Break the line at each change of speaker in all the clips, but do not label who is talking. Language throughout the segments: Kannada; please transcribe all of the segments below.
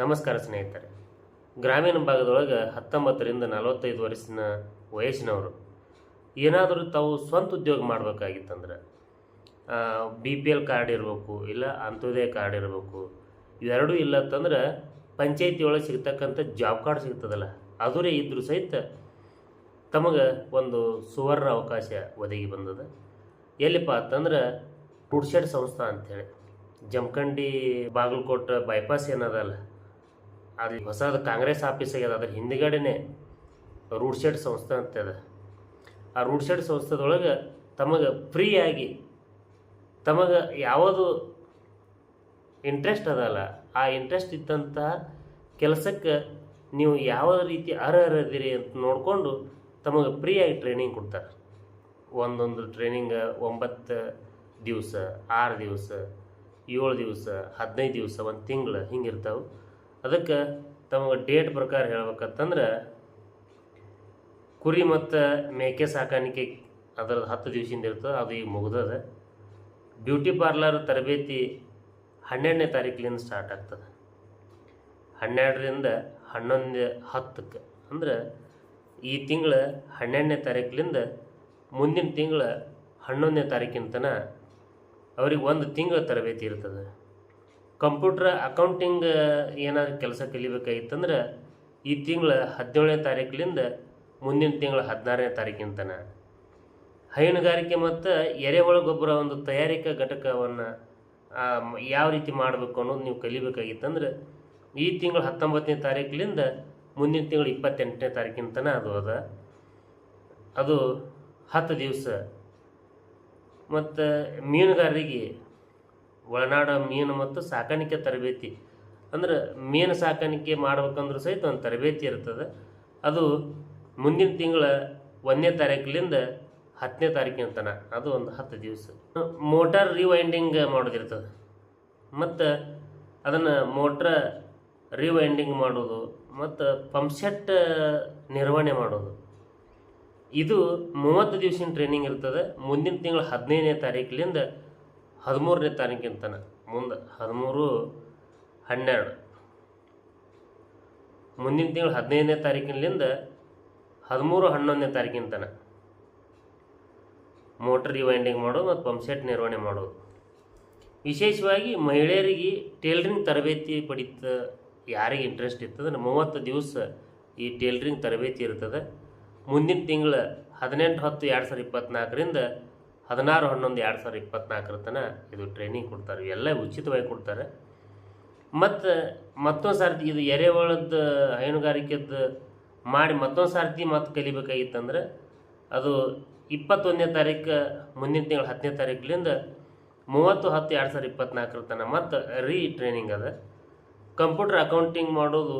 ನಮಸ್ಕಾರ ಸ್ನೇಹಿತರೆ. ಗ್ರಾಮೀಣ ಭಾಗದೊಳಗೆ ಹತ್ತೊಂಬತ್ತರಿಂದ ನಲವತ್ತೈದು ವರ್ಷದ ವಯಸ್ಸಿನವರು. ಏನಾದರೂ ತಾವು ಸ್ವಂತ ಉದ್ಯೋಗ ಮಾಡಬೇಕಾಗಿತ್ತಂದ್ರೆ ಬಿ ಪಿ ಎಲ್ ಕಾರ್ಡ್ ಇರಬೇಕು, ಇಲ್ಲ ಅಂತ್ಯೋದಯ ಕಾರ್ಡ್ ಇರಬೇಕು, ಇವೆರಡೂ ಇಲ್ಲ ಅಂತಂದ್ರೆ ಪಂಚಾಯತಿ ಒಳಗೆ ಸಿಗ್ತಕ್ಕಂಥ ಜಾಬ್ ಕಾರ್ಡ್ ಸಿಗ್ತದಲ್ಲ, ಅದುರೇ ಇದ್ದರೂ ಸಹಿತ ತಮಗೆ ಒಂದು ಸುವರ್ಣ ಅವಕಾಶ ಒದಗಿ ಬಂದದ. ಎಲ್ಲಿಪ್ಪ ಅಂತಂದ್ರೆ ಟುಡ್ಶೆಡ್ ಸಂಸ್ಥಾ ಅಂಥೇಳಿ ಜಮಖಂಡಿ ಬಾಗಲಕೋಟೆ ಬೈಪಾಸ್ ಏನದಲ್ಲ ಅಲ್ಲಿ ಹೊಸದು ಕಾಂಗ್ರೆಸ್ ಆಫೀಸ್ ಆಗ್ಯದ ಅದ್ರ ಹಿಂದ್ಗಡೆನೆ ರೂಡ್ ಶೆಡ್ ಸಂಸ್ಥೆ ಅಂತ ಅದ ಆ ರೂಡ್ ಶೆಡ್ ಸಂಸ್ಥೆದೊಳಗೆ ತಮಗೆ ಫ್ರೀಯಾಗಿ ತಮಗೆ ಯಾವುದು ಇಂಟ್ರೆಸ್ಟ್ ಅದಲ್ಲ, ಆ ಇಂಟ್ರೆಸ್ಟ್ ಇದ್ದಂಥ ಕೆಲಸಕ್ಕೆ ನೀವು ಯಾವ ರೀತಿ ಅರ್ಹರದಿರಿ ಅಂತ ನೋಡಿಕೊಂಡು ತಮಗೆ ಫ್ರೀಯಾಗಿ ಟ್ರೈನಿಂಗ್ ಕೊಡ್ತಾರೆ. ಒಂದೊಂದು ಟ್ರೈನಿಂಗ್ ಒಂಬತ್ತು ದಿವಸ, ಆರು ದಿವಸ, ಏಳು ದಿವಸ, ಹದಿನೈದು ದಿವಸ, ಒಂದು ತಿಂಗಳು ಹಿಂಗಿರ್ತಾವೆ. ಅದಕ್ಕೆ ತಮಗೆ ಡೇಟ್ ಪ್ರಕಾರ ಹೇಳ್ಬೇಕಂತಂದ್ರೆ, ಕುರಿ ಮತ್ತು ಮೇಕೆ ಸಾಕಾಣಿಕೆ ಅದರದ್ದು ಹತ್ತು ದಿವಸದಿಂದ ಇರ್ತದೆ, ಅದು ಈಗ ಮುಗ್ದದ. ಬ್ಯೂಟಿ ಪಾರ್ಲರ್ ತರಬೇತಿ ಹನ್ನೆರಡನೇ ತಾರೀಕಿನಿಂದ ಸ್ಟಾರ್ಟ್ ಆಗ್ತದೆ. ಹನ್ನೆರಡರಿಂದ ಹನ್ನೊಂದು ಹತ್ತಕ್ಕೆ. ಅಂದ್ರೆ ಈ ತಿಂಗಳ ಹನ್ನೆರಡನೇ ತಾರೀಕಿನಿಂದ ಮುಂದಿನ ತಿಂಗಳ ಹನ್ನೊಂದನೇ ತಾರೀಕಿನ ತನಕ ಅವ್ರಿಗೆ ಒಂದು ತಿಂಗಳ ತರಬೇತಿ ಇರ್ತದೆ. ಕಂಪ್ಯೂಟ್ರ್ ಅಕೌಂಟಿಂಗ್ ಏನಾದ್ರು ಕೆಲಸ ಕಲಿಬೇಕಾಗಿತ್ತಂದ್ರೆ ಈ ತಿಂಗಳ ಹದಿನೇಳನೇ ತಾರೀಕಿನಿಂದ ಮುಂದಿನ ತಿಂಗಳ ಹದಿನಾರನೇ ತಾರೀಕಿನ ತನಕ ಹೈನುಗಾರಿಕೆ ಮತ್ತು ಎರೆಹುಳ ಗೊಬ್ಬರ ಒಂದು ತಯಾರಿಕಾ ಘಟಕವನ್ನು ಯಾವ ರೀತಿ ಮಾಡಬೇಕು ಅನ್ನೋದು ನೀವು ಕಲಿಬೇಕಾಗಿತ್ತಂದ್ರೆ ಈ ತಿಂಗಳ ಹತ್ತೊಂಬತ್ತನೇ ತಾರೀಕಿನಿಂದ ಮುಂದಿನ ತಿಂಗಳ ಇಪ್ಪತ್ತೆಂಟನೇ ತಾರೀಕಿನ ತನಕ ಅದು ಅದ. ಅದು ಹತ್ತು ದಿವಸ. ಮತ್ತು ಮೀನುಗಾರರಿಗೆ ಒಳನಾಡ ಮೀನು ಮತ್ತು ಸಾಕಾಣಿಕೆ ತರಬೇತಿ. ಅಂದ್ರೆ ಮೀನು ಸಾಕಾಣಿಕೆ ಮಾಡ್ಬೇಕಂದ್ರೂ ಸಹಿತ ಒಂದು ತರಬೇತಿ ಇರ್ತದೆ. ಅದು ಮುಂದಿನ ತಿಂಗಳ ಒಂದನೇ ತಾರೀಕಿನಿಂದ ಹತ್ತನೇ ತಾರೀಕಿನ ತನಕ ಅದು ಒಂದು ಹತ್ತು ದಿವಸ. ಮೋಟಾರ್ ರಿವೈಂಡಿಂಗ್ ಮಾಡೋದಿರ್ತದೆ. ಮತ್ತು ಅದನ್ನು ಮೋಟ್ರ ರಿವೈಂಡಿಂಗ್ ಮಾಡೋದು, ಮತ್ತು ಪಂಪ್ಸೆಟ್ ನಿರ್ವಹಣೆ ಮಾಡೋದು. ಇದು ಮೂವತ್ತು ದಿವಸಿನ ಟ್ರೈನಿಂಗ್ ಇರ್ತದೆ. ಮುಂದಿನ ತಿಂಗಳ ಹದಿನೈದನೇ ತಾರೀಕಿನಿಂದ ಹದಿಮೂರನೇ ತಾರೀಕಿಂತನ ಮುಂದೆ, ಹದಿಮೂರು ಹನ್ನೆರಡು. ಮುಂದಿನ ತಿಂಗಳು ಹದಿನೈದನೇ ತಾರೀಕಿನಿಂದ ಹದಿಮೂರು ಹನ್ನೊಂದನೇ ತಾರೀಕಿನ ಮೋಟರ್ ರಿವೈಂಡಿಂಗ್ ಮಾಡೋದು ಮತ್ತು ಪಂಪ್ಸೆಟ್ ನಿರ್ವಹಣೆ ಮಾಡೋದು. ವಿಶೇಷವಾಗಿ ಮಹಿಳೆಯರಿಗೆ ಟೇಲರಿಂಗ್ ತರಬೇತಿ ಪಡಿತ ಯಾರಿಗೆ ಇಂಟ್ರೆಸ್ಟ್ ಇರ್ತದೆ ಮೂವತ್ತು ದಿವಸ ಈ ಟೇಲರಿಂಗ್ ತರಬೇತಿ ಇರ್ತದೆ. ಮುಂದಿನ ತಿಂಗಳ ಹದಿನೆಂಟು ಹತ್ತು ಎರಡು ಸಾವಿರದ ಇಪ್ಪತ್ತ್ನಾಲ್ಕರಿಂದ ಹದಿನಾರು ಹನ್ನೊಂದು ಎರಡು ಸಾವಿರದ ಇಪ್ಪತ್ತ್ನಾಲ್ಕರ ತನಕ ಇದು ಟ್ರೈನಿಂಗ್ ಕೊಡ್ತಾರೆ. ಎಲ್ಲ ಉಚಿತವಾಗಿ ಕೊಡ್ತಾರೆ. ಮತ್ತು ಮತ್ತೊಂದು ಸಾರ್ತಿ ಇದು ಎರೆಹುಳದ ಹೈನುಗಾರಿಕೆದ್ದು ಮಾಡಿ ಮತ್ತೊಂದು ಸಾರ್ತಿ ಮತ್ತು ಕಲಿಬೇಕಾಗಿತ್ತಂದ್ರೆ ಅದು ಇಪ್ಪತ್ತೊಂದನೇ ತಾರೀಕು ಮುಂದಿನ ತಿಂಗಳ ಹತ್ತನೇ ತಾರೀಕಿನಿಂದ ಮೂವತ್ತು ಹತ್ತು ಎರಡು ಸಾವಿರದ ಇಪ್ಪತ್ತ್ನಾಲ್ಕರ ತನಕ ಮತ್ತು ರೀ ಟ್ರೈನಿಂಗ್ ಅದ. ಕಂಪ್ಯೂಟರ್ ಅಕೌಂಟಿಂಗ್ ಮಾಡೋದು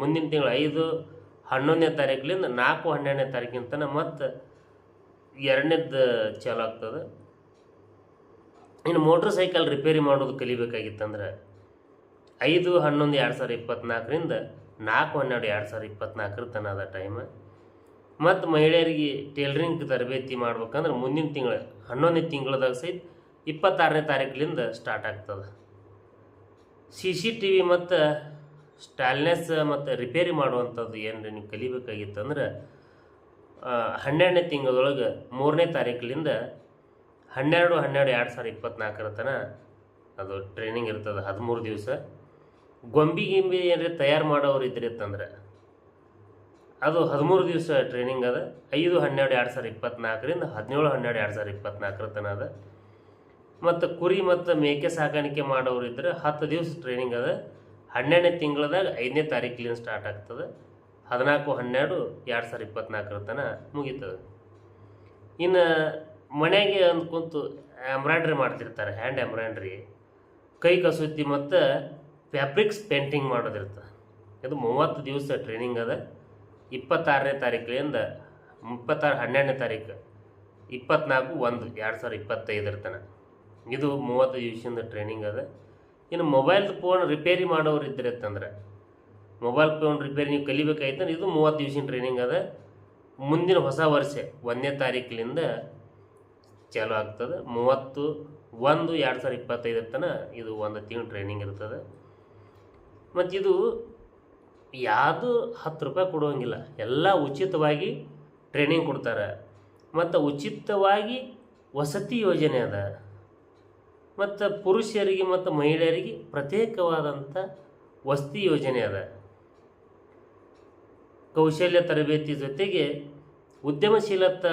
ಮುಂದಿನ ತಿಂಗಳು ಐದು ಹನ್ನೊಂದನೇ ತಾರೀಕಿನಿಂದ ನಾಲ್ಕು ಹನ್ನೆರಡನೇ ತಾರೀಕಿನ ತನಕ ಮತ್ತು ಎರಡನೇದ್ದು ಚಾಲು ಆಗ್ತದೆ. ಇನ್ನು ಮೋಟ್ರ್ ಸೈಕಲ್ ರಿಪೇರಿ ಮಾಡೋದು ಕಲಿಬೇಕಾಗಿತ್ತಂದ್ರೆ ಐದು, ಹನ್ನೊಂದು, ಎರಡು ಸಾವಿರದ ಇಪ್ಪತ್ತ್ನಾಲ್ಕರಿಂದ ನಾಲ್ಕು, ಹನ್ನೆರಡು, ಎರಡು ಸಾವಿರದ ಇಪ್ಪತ್ತ್ನಾಲ್ಕರ ತನದ ಅದ ಟೈಮ್ ಮತ್ತು ಮಹಿಳೆಯರಿಗೆ ಟೇಲರಿಂಗ್ ತರಬೇತಿ ಮಾಡ್ಬೇಕಂದ್ರೆ ಮುಂದಿನ ತಿಂಗಳು, ಹನ್ನೊಂದನೇ ತಿಂಗಳದಾಗ ಸಹಿತ ಇಪ್ಪತ್ತಾರನೇ ತಾರೀಕಿನಿಂದ ಸ್ಟಾರ್ಟ್ ಆಗ್ತದೆ. ಸಿ ಸಿ ಟಿ ವಿ ಮತ್ತು ಸ್ಟಾಲ್ನೆಸ್ ಮತ್ತು ರಿಪೇರಿ ಮಾಡುವಂಥದ್ದು ಏನು ನೀವು ಕಲಿಬೇಕಾಗಿತ್ತಂದ್ರೆ ಹನ್ನೆರಡನೇ ತಿಂಗಳೊಳಗೆ ಮೂರನೇ ತಾರೀಕಿನಿಂದ ಹನ್ನೆರಡು ಹನ್ನೆರಡು, ಎರಡು ಸಾವಿರದ ಇಪ್ಪತ್ನಾಲ್ಕರ ತನಕ ಅದು ಟ್ರೈನಿಂಗ್ ಇರ್ತದೆ, ಹದಿಮೂರು ದಿವಸ. ಗೊಂಬಿ ಗಿಂಬಿ ಏನಾರ ತಯಾರು ಮಾಡೋರು ಇದ್ರಿ ಅಂತಂದ್ರೆ, ಅದು ಹದಿಮೂರು ದಿವಸ ಟ್ರೈನಿಂಗ್ ಅದ, ಐದು, ಹನ್ನೆರಡು, ಎರಡು ಸಾವಿರದ ಇಪ್ಪತ್ನಾಲ್ಕರಿಂದ ಹದಿನೇಳು, ಹನ್ನೆರಡು, ಎರಡು ಸಾವಿರದ ಇಪ್ಪತ್ನಾಲ್ಕರ ತನ ಅದ. ಮತ್ತು ಕುರಿ ಮತ್ತು ಮೇಕೆ ಸಾಕಾಣಿಕೆ ಮಾಡೋರು ಇದ್ದರೆ ಹತ್ತು ದಿವಸ ಟ್ರೈನಿಂಗ್ ಅದ, ಹನ್ನೆರಡನೇ ತಿಂಗಳದಾಗ ಐದನೇ ತಾರೀಕಿಲಿಂದ ಸ್ಟಾರ್ಟ್ ಆಗ್ತದೆ. ಹದಿನಾಲ್ಕು ಹನ್ನೆರಡು ಎರಡು ಸಾವಿರ ಇಪ್ಪತ್ತ್ನಾಲ್ಕರ ತನಕ ಮುಗೀತದೆ. ಇನ್ನು ಮನೆಗೆ ಅಂದ್ ಕುಂತು ಎಂಬ್ರಾಯ್ಡ್ರಿ ಮಾಡ್ತಿರ್ತಾರೆ, ಹ್ಯಾಂಡ್ ಎಂಬ್ರಾಯ್ಡ್ರಿ. ಕೈ ಕಸೂತಿ ಮತ್ತು ಫ್ಯಾಬ್ರಿಕ್ಸ್ ಪೇಂಟಿಂಗ್ ಮಾಡೋದಿರ್ತದೆ ಇದು ಮೂವತ್ತು ದಿವಸ ಟ್ರೈನಿಂಗ್ ಅದ. ಇಪ್ಪತ್ತಾರನೇ ತಾರೀಕಿನಿಂದ ಇಪ್ಪತ್ತಾರು ಹನ್ನೆರಡನೇ ತಾರೀಕು ಇಪ್ಪತ್ನಾಲ್ಕು ಒಂದು ಎರಡು ಸಾವಿರ ಇಪ್ಪತ್ತೈದರ ತನಕ ಇದು ಮೂವತ್ತು ದಿವಸದಿಂದ ಟ್ರೈನಿಂಗ್ ಅದ. ಇನ್ನು ಮೊಬೈಲ್ ಫೋನ್ ರಿಪೇರಿ ಮಾಡೋರು ಇದ್ರೆ ಅಂತಂದ್ರೆ ಮೊಬೈಲ್ ಫೋನ್ ರಿಪೇರಿ ನೀವು ಕಲಿಬೇಕಾಯ್ತಂದ್ರೆ ಇದು ಮೂವತ್ತು ದಿವಸಿನ ಟ್ರೈನಿಂಗ್ ಅದ. ಮುಂದಿನ ಹೊಸ ವರ್ಷ ಒಂದನೇ ತಾರೀಕಿನಿಂದ ಚಾಲೂ ಆಗ್ತದೆ. ಮೂವತ್ತು ಒಂದು ಎರಡು ಸಾವಿರದ ಇಪ್ಪತ್ತೈದರ ತನಕ ಇದು ಒಂದು ತಿಂಗಳು ಟ್ರೈನಿಂಗ್ ಇರ್ತದೆ. ಮತ್ತು ಇದು ಯಾವುದು ಹತ್ತು ರೂಪಾಯಿ ಕೊಡುವಂಗಿಲ್ಲ. ಎಲ್ಲ ಉಚಿತವಾಗಿ ಟ್ರೈನಿಂಗ್ ಕೊಡ್ತಾರೆ. ಮತ್ತು ಉಚಿತವಾಗಿ ವಸತಿ ಯೋಜನೆ ಅದ. ಮತ್ತು ಪುರುಷರಿಗೆ ಮತ್ತು ಮಹಿಳೆಯರಿಗೆ ಪ್ರತ್ಯೇಕವಾದಂಥ ವಸತಿ ಯೋಜನೆ ಅದ. ಕೌಶಲ್ಯ ತರಬೇತಿ ಜೊತೆಗೆ ಉದ್ಯಮಶೀಲತ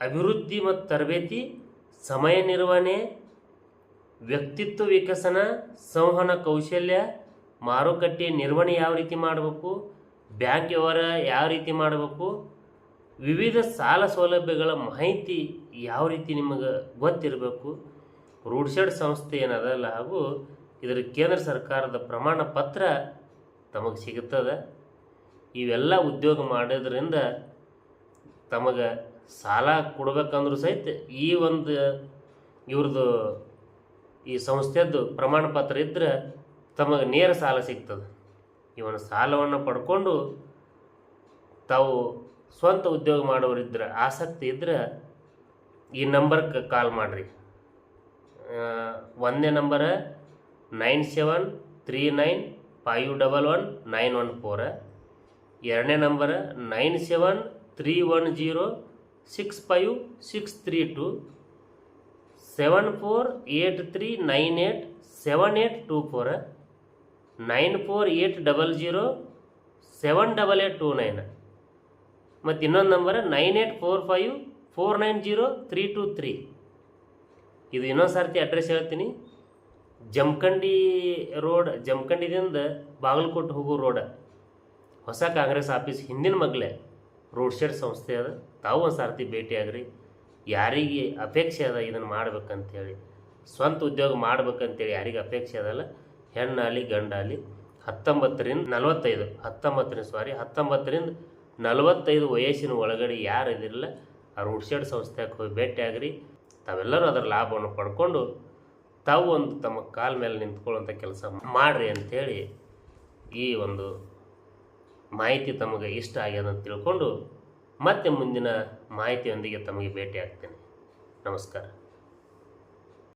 ಅಭಿವೃದ್ಧಿ ಮತ್ತು ತರಬೇತಿ, ಸಮಯ ನಿರ್ವಹಣೆ, ವ್ಯಕ್ತಿತ್ವ ವಿಕಸನ, ಸಂವಹನ ಕೌಶಲ್ಯ, ಮಾರುಕಟ್ಟೆ ನಿರ್ವಹಣೆ ಯಾವ ರೀತಿ ಮಾಡಬೇಕು, ಬ್ಯಾಂಕ್ ವ್ಯವಹಾರ ಯಾವ ರೀತಿ ಮಾಡಬೇಕು, ವಿವಿಧ ಸಾಲ ಸೌಲಭ್ಯಗಳ ಮಾಹಿತಿ ಯಾವ ರೀತಿ ನಿಮಗೆ ಗೊತ್ತಿರಬೇಕು ರೂಡ್ಶೆಡ್ ಸಂಸ್ಥೆ ಏನದಲ್ಲ ಹಾಗೂ ಇದರ ಕೇಂದ್ರ ಸರ್ಕಾರದ ಪ್ರಮಾಣ ಪತ್ರ ತಮಗೆ ಸಿಗುತ್ತದೆ. ಇವೆಲ್ಲ ಉದ್ಯೋಗ ಮಾಡೋದ್ರಿಂದ ತಮಗೆ ಸಾಲ ಕೊಡ್ಬೇಕಂದ್ರೂ ಸಹಿತ ಈ ಒಂದು ಇವ್ರದ್ದು ಈ ಸಂಸ್ಥೆದ್ದು ಪ್ರಮಾಣ ಪತ್ರ ಇದ್ದರೆ ತಮಗೆ ನೇರ ಸಾಲ ಸಿಗ್ತದೆ. ಇವನು ಸಾಲವನ್ನು ಪಡ್ಕೊಂಡು ತಾವು ಸ್ವಂತ ಉದ್ಯೋಗ ಮಾಡೋರಿದ್ರೆ ಆಸಕ್ತಿ ಇದ್ದರೆ ಈ ನಂಬರ್ಗೆ ಕಾಲ್ ಮಾಡಿರಿ. ಒಂದೇ number nine seven three nine five double one nine one four ಎರಡನೇ number nine seven three one zero six five six three two seven four eight three nine eight seven eight two four nine four eight double zero seven double eight two nine. ಮತ್ತು ಇನ್ನೊಂದು number nine eight four five four nine zero three two three. ಇದು ಇನ್ನೊಂದು ಸರ್ತಿ ಅಡ್ರೆಸ್ ಹೇಳ್ತೀನಿ. ಜಮಖಂಡಿ ರೋಡ್ ಜಮಖಂಡಿದಿಂದ ಬಾಗಲಕೋಟೆ ಹೋಗೋ ರೋಡ. ಹೊಸ ಕಾಂಗ್ರೆಸ್ ಆಫೀಸ್ ಹಿಂದಿನ ಮಗ್ಲೆ ರೋಡ್ ಶೆಡ್ ಸಂಸ್ಥೆ ಅದ. ತಾವು ಒಂದು ಸಾರ್ತಿ ಭೇಟಿಯಾಗ್ರಿ ಯಾರಿಗೆ ಅಪೇಕ್ಷೆ ಅದ ಇದನ್ನು ಮಾಡ್ಬೇಕಂತೇಳಿ. ಸ್ವಂತ ಉದ್ಯೋಗ ಮಾಡ್ಬೇಕಂತೇಳಿ ಯಾರಿಗೆ ಅಪೇಕ್ಷೆ ಅದಲ್ಲ. ಹೆಣ್ಣಾಗಲಿ ಗಂಡಾಗಲಿ ಹತ್ತೊಂಬತ್ತರಿಂದ ನಲವತ್ತೈದು, ಹತ್ತೊಂಬತ್ತರಿಂದ ಸಾರಿ ಹತ್ತೊಂಬತ್ತರಿಂದ ನಲವತ್ತೈದು ವಯಸ್ಸಿನ ಒಳಗಡೆ ಯಾರು ಇದಿರಲ್ಲ ಆ ರೋಡ್ ಶೆಡ್ ಸಂಸ್ಥೆಗೆ ಹೋಗಿ ಭೇಟಿಯಾಗ್ರಿ ತಾವೆಲ್ಲರೂ ಅದರ ಲಾಭವನ್ನು ಪಡ್ಕೊಂಡು ತಾವು ಒಂದು ತಮ್ಮ ಕಾಲ ಮೇಲೆ ನಿಂತ್ಕೊಳ್ಳುವಂಥ ಕೆಲಸ ಮಾಡಿರಿ ಅಂಥೇಳಿ ಈ ಒಂದು ಮಾಹಿತಿ ತಮಗೆ ಇಷ್ಟ ಆಗ್ಯದ ಅಂತ ತಿಳ್ಕೊಂಡು ಮತ್ತೆ ಮುಂದಿನ ಮಾಹಿತಿಯೊಂದಿಗೆ ತಮಗೆ ಭೇಟಿ ಆಗ್ತೇನೆ ನಮಸ್ಕಾರ.